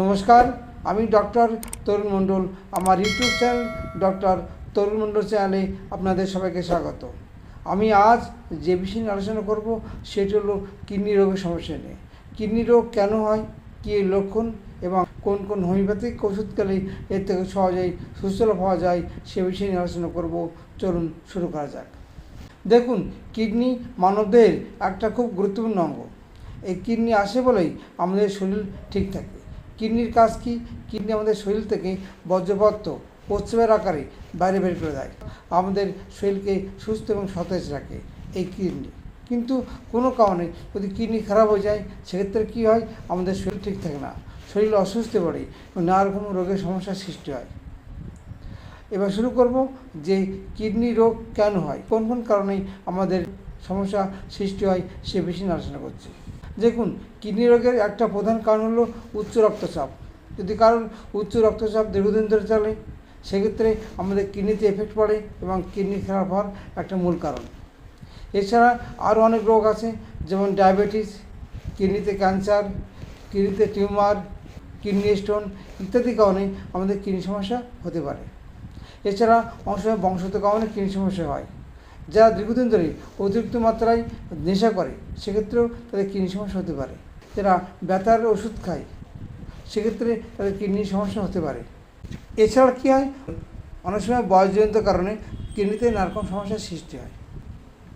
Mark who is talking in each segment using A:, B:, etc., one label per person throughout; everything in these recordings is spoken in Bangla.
A: নমস্কার, আমি ডক্টর তরুণ মণ্ডল। আমার YouTube channel doctor Tarun Mondal চ্যানেলে আপনাদের সবাইকে স্বাগত। আমি আজ যে বিষয় নিয়ে আলোচনা করব, সেটি হলো কিডনি রোগের সমস্যা নিয়ে। কিডনি রোগ কেন হয়, কী লক্ষণ, এবং কোন কোন হোমিওপ্যাথিক ওষুধ খেলে এর থেকে সহজেই সুস্থ পাওয়া যায়, সে বিষয়ে নিয়ে আলোচনা করব। চলুন শুরু করা যাক। দেখুন, কিডনি মানবদের একটা খুব গুরুত্বপূর্ণ অঙ্গ। এই কিডনি আসে বলেই আমাদের শরীর ঠিক থাকে। কিডনির কাজ কি? কিডনি আমাদের শরীর থেকে বর্জ্যপদার্থ প্রস্রাবের আকারে বাইরে বের করে দেয়। আমাদের শরীরকে সুস্থ এবং সতেজ রাখে এই কিডনি। কিন্তু কোনো কারণে যদি কিডনি খারাপ হয়ে যায়, সেক্ষেত্রে কী হয়? আমাদের শরীর ঠিক থাকে না। শরীর অসুস্থ পড়ে এবং নানা রকম রোগের সমস্যার সৃষ্টি হয়। এবার শুরু করব যে কিডনি রোগ কেন হয়? কোন কোন কারণে আমাদের সমস্যা সৃষ্টি হয়, সে বেশি আলোচনা করছি। দেখুন, কিডনি রোগের একটা প্রধান কারণ হলো উচ্চ রক্তচাপ। যদি কারণ উচ্চ রক্তচাপ দীর্ঘদিন ধরে চলে, সেক্ষেত্রে আমাদের কিডনিতে এফেক্ট পড়ে এবং কিডনি খারাপ হওয়ার একটা মূল কারণ। এছাড়া আরও অনেক রোগ আছে, যেমন ডায়াবেটিস কিডনিতে ক্যান্সার কিডনিতে টিউমার কিডনি স্টোন ইত্যাদি কারণে আমাদের কিডনি সমস্যা হতে পারে। এছাড়া অনেক সময় বংশগত কারণে কিডনি সমস্যা হয়। যারা দীর্ঘদিন ধরে অতিরিক্ত মাত্রায় নেশা করে, সেক্ষেত্রেও তাদের কিডনি সমস্যা হতে পারে। যারা ব্যথার ওষুধ খায়, সেক্ষেত্রে তাদের কিডনির সমস্যা হতে পারে। এছাড়া কী হয়? অনেক সময় বয়সজনিত কারণে কিডনিতে নারকম সমস্যার সৃষ্টি হয়।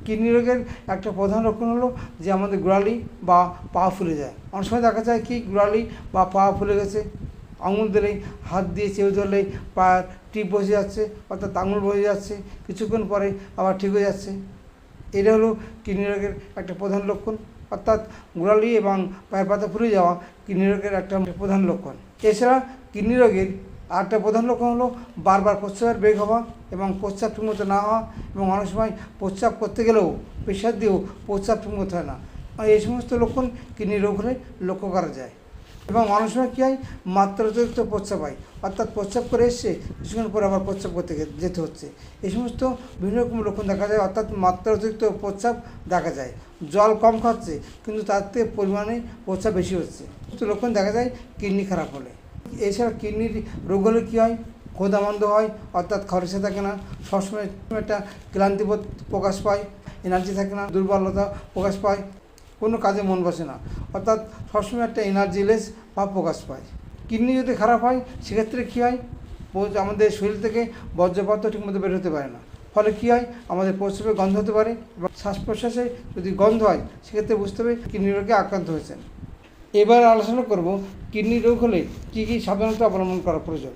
A: কিডনি রোগের একটা প্রধান লক্ষণ হলো যে আমাদের গোড়ালি বা পা ফুলে যায়। অনেক সময় দেখা যায় কি গোড়ালি বা পা ফুলে গেছে আঙুল দিলেই হাত দিয়ে চেপে ধরলেই পায়ের টিপ বসে যাচ্ছে, অর্থাৎ আঙুল বসে যাচ্ছে। কিছুক্ষণ পরে আবার ঠিক হয়ে যাচ্ছে। এটা হলো কিডনি রোগের একটা প্রধান লক্ষণ। অর্থাৎ গোড়ালি এবং পায়ের পাতা ফুলে যাওয়া কিডনি রোগের একটা প্রধান লক্ষণ। এছাড়া কিডনি রোগের আরেকটা প্রধান লক্ষণ হলো বারবার প্রস্রাবের বেগ হওয়া এবং প্রস্রাব ঠিকমতো না হওয়া এবং অনেক সময় প্রস্রাব করতে গেলেও প্রেশার দিয়েও প্রস্রাব ঠিকমতো হয় না। এই সমস্ত লক্ষণ কিডনি রোগ হলে লক্ষ্য করা যায়। এবং অনেক সময় কী হয়? মাত্রা অতিরিক্ত প্রস্রাব হয়। অর্থাৎ প্রস্রাব করে এসছে কিছুক্ষণ পরে আবার প্রস্রাব করতে যেতে হচ্ছে। এই সমস্ত বিভিন্ন রকম লক্ষণ দেখা যায়, অর্থাৎ মাত্রা অতিরিক্ত প্রস্রাব দেখা যায়। জল কম খাচ্ছে, কিন্তু তার থেকে পরিমাণে প্রস্রাব বেশি হচ্ছে। লক্ষণ দেখা যায় কিডনি খারাপ হলে। এছাড়া কিডনির রোগ হলে কী হয়? ক্ষুধামন্দ হয়, অর্থাৎ খরচে থাকে না, সবসময় একটা ক্লান্তিবোধ প্রকাশ পায়, এনার্জি থাকে না, দুর্বলতা প্রকাশ পায় কোনো কাজে মন বসে না। অর্থাৎ সবসময় একটা এনার্জিলেস ভাব প্রকাশ পায়। কিডনি যদি খারাপ হয়, সেক্ষেত্রে কী হয়? আমাদের শরীর থেকে বর্জ্যপদার্থ ঠিকমতো বের হতে পারে না। ফলে কী হয়? আমাদের প্রস্রাবে গন্ধ হতে পারে এবং শ্বাস প্রশ্বাসে যদি গন্ধ হয়, সেক্ষেত্রে বুঝতে হবে কিডনি রোগে আক্রান্ত হয়েছেন। এবার আলোচনা করব কিডনি রোগ হলে কী কী সাবধানতা অবলম্বন করা প্রয়োজন।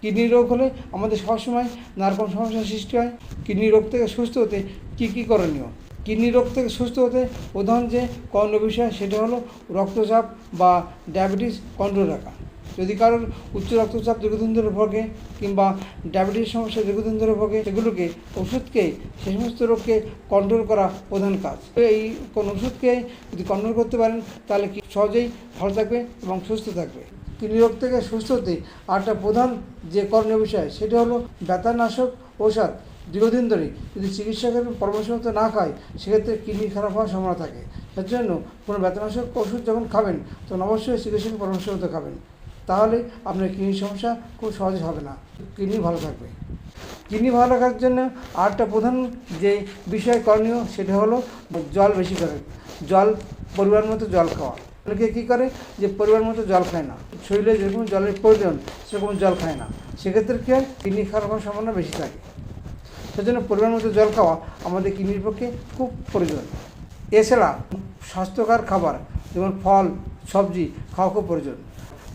A: কিডনি রোগ হলে আমাদের সবসময় নারকম সমস্যার সৃষ্টি হয়। কিডনি রোগ থেকে সুস্থ হতে কী কী করণীয়? কিডনি রোগ থেকে সুস্থ হতে প্রধান যে করণীয় বিষয় সেটা হলো রক্তচাপ বা ডায়াবেটিস কন্ট্রোল রাখা। যদি কারোর উচ্চ রক্তচাপ দীর্ঘদিন ধরে ভোগে কিংবা ডায়াবেটিস সমস্যা দীর্ঘদিন ধরে ভোগে, সেগুলোকে, ওষুধকে, সে সমস্ত রোগকে কন্ট্রোল করা প্রধান কাজ। এই কোন ওষুধকে যদি কন্ট্রোল করতে পারেন, তাহলে কি সহজেই ভালো থাকবে এবং সুস্থ থাকবে। কিডনি রোগ থেকে সুস্থ হতে আরেকটা প্রধান যে করণীয় বিষয়, সেটা হলো ব্যথানাশক ঔষধ। দীর্ঘদিন ধরে যদি চিকিৎসকের পরামর্শ মতো না খায়, সেক্ষেত্রে কিডনি খারাপ হওয়ার সম্ভাবনা থাকে। তার জন্য কোনো ব্যথানাশক ওষুধ যখন খাবেন, তখন অবশ্যই চিকিৎসকের পরামর্শ মতো খাবেন। তাহলে আপনার কিডনির সমস্যা খুব সহজে হবে না। কিডনি ভালো থাকবে। কিডনি ভালো রাখার জন্য আরেকটা প্রধান যে বিষয় করণীয়, সেটা হলো জল বেশি করে জল পরিবার মতো জল খাওয়া। অনেকে কী করে যে পরিবার মতো জল খায় না। শরীরে যেরকম জলের প্রয়োজন, সেরকম জল খায় না। সেক্ষেত্রে কী হয়? কিডনি খারাপ হওয়ার সম্ভাবনা বেশি থাকে। সেজন্য পরিমাণ মতো জল খাওয়া আমাদের কিডনির পক্ষে খুব প্রয়োজন। এছাড়া স্বাস্থ্যকর খাবার যেমন ফল, সবজি খাওয়া খুব প্রয়োজন।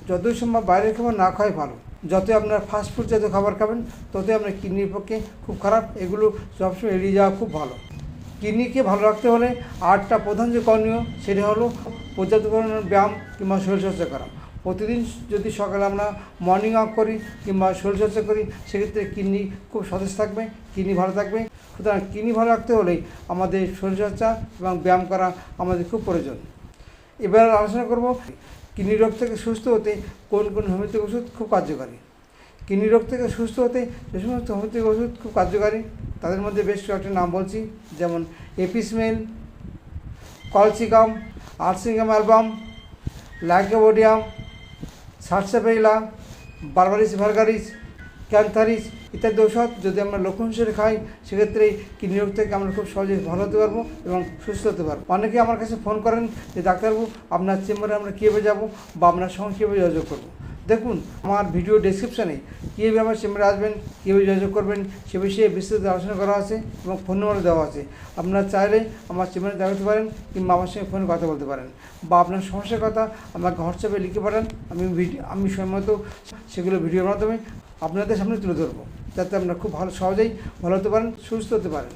A: যতই সম্ভব বাইরের খাবার না খাওয়াই ভালো। যতই আপনার ফাস্টফুড জাতীয় খাবার খাবেন, ততই আপনার কিডনির পক্ষে খুব খারাপ। এগুলো সবসময় এড়িয়ে যাওয়া খুব ভালো। কিডনিকে ভালো রাখতে হলে আটটা প্রধান যে করণীয়, সেটা হলো পর্যাপ্ত পরিমাণ ব্যায়াম কিংবা শরীর শরীরচর্চা করা প্রতিদিন যদি সকালে আমরা মর্নিং ওয়াক করি কিংবা শরীরচর্চা করি, সেক্ষেত্রে কিডনি খুব সতেজ থাকবে, কিডনি ভালো থাকবে। সুতরাং কিডনি ভালো রাখতে হলে আমাদের শরীরচর্চা এবং ব্যায়াম করা আমাদের খুব প্রয়োজন। এবার আলোচনা করব কিডনি রোগ থেকে সুস্থ হতে কোন কোন হোমিওপ্যাথিক ওষুধ খুব কার্যকারী। কিডনি রোগ থেকে সুস্থ হতে যে সমস্ত হোমিওপ্যাথিক ওষুধ খুব কার্যকারী, তাদের মধ্যে বেশ কয়েকটা নাম বলছি, যেমন apis mel, colchicum arsenicum album, lycopodium sarsaparilla berberis, vulgaris, cantharis ইত্যাদি ঔষধ যদি আমরা লক্ষণ হিসেবে খাই, সেক্ষেত্রে কিডনি রোগ থেকে আমরা খুব সহজে ভালো হতে পারব এবং সুস্থ হতে পারব। অনেকে আমার কাছে ফোন করেন যে, ডাক্তারবাবু, আপনার চেম্বারে আমরা কীভাবে যাব বা আপনার সঙ্গে কীভাবে যোগাযোগ করব? দেখুন, আমার ভিডিও ডেসক্রিপশানে কীভাবে আমার চেম্বারে আসবেন, কীভাবে যোগাযোগ করবেন, সে বিষয়ে বিস্তারিত আলোচনা করা আছে এবং ফোন নম্বর দেওয়া আছে। আপনারা চাইলে আমার চেম্বারে দেখাতে পারেন কিংবা আমার সঙ্গে ফোনে কথা বলতে পারেন। বা আপনার সমস্যার কথা আমাকে হোয়াটসঅ্যাপে লিখে পাঠান, আমি আমি সময় মতো সেগুলো ভিডিওর মাধ্যমে আপনাদের সামনে তুলে ধরবো। যাতে আপনারা খুব ভালো, সহজেই ভালো হতে পারেন, সুস্থ হতে পারেন।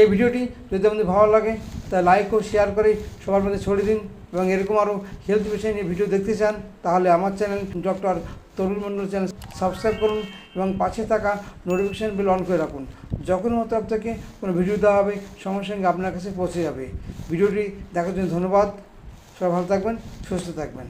A: এই ভিডিওটি যদি আপনাদের ভালো লাগে তা লাইক ও শেয়ার করে সবার মধ্যে ছড়িয়ে দিন। এবং এরকম আরও হেলথ বিষয় নিয়ে ভিডিও দেখতে চান, তাহলে আমার channel doctor Tarun Mondal channel subscribe করুন এবং পাশে থাকা নোটিফিকেশান বিল অন করে রাখুন। যখন মতো আপনাকে কোনো ভিডিও দেওয়া হবে সঙ্গে সঙ্গে আপনার কাছে পৌঁছে যাবে। ভিডিওটি দেখার জন্য ধন্যবাদ। সবাই ভালো থাকবেন, সুস্থ থাকবেন।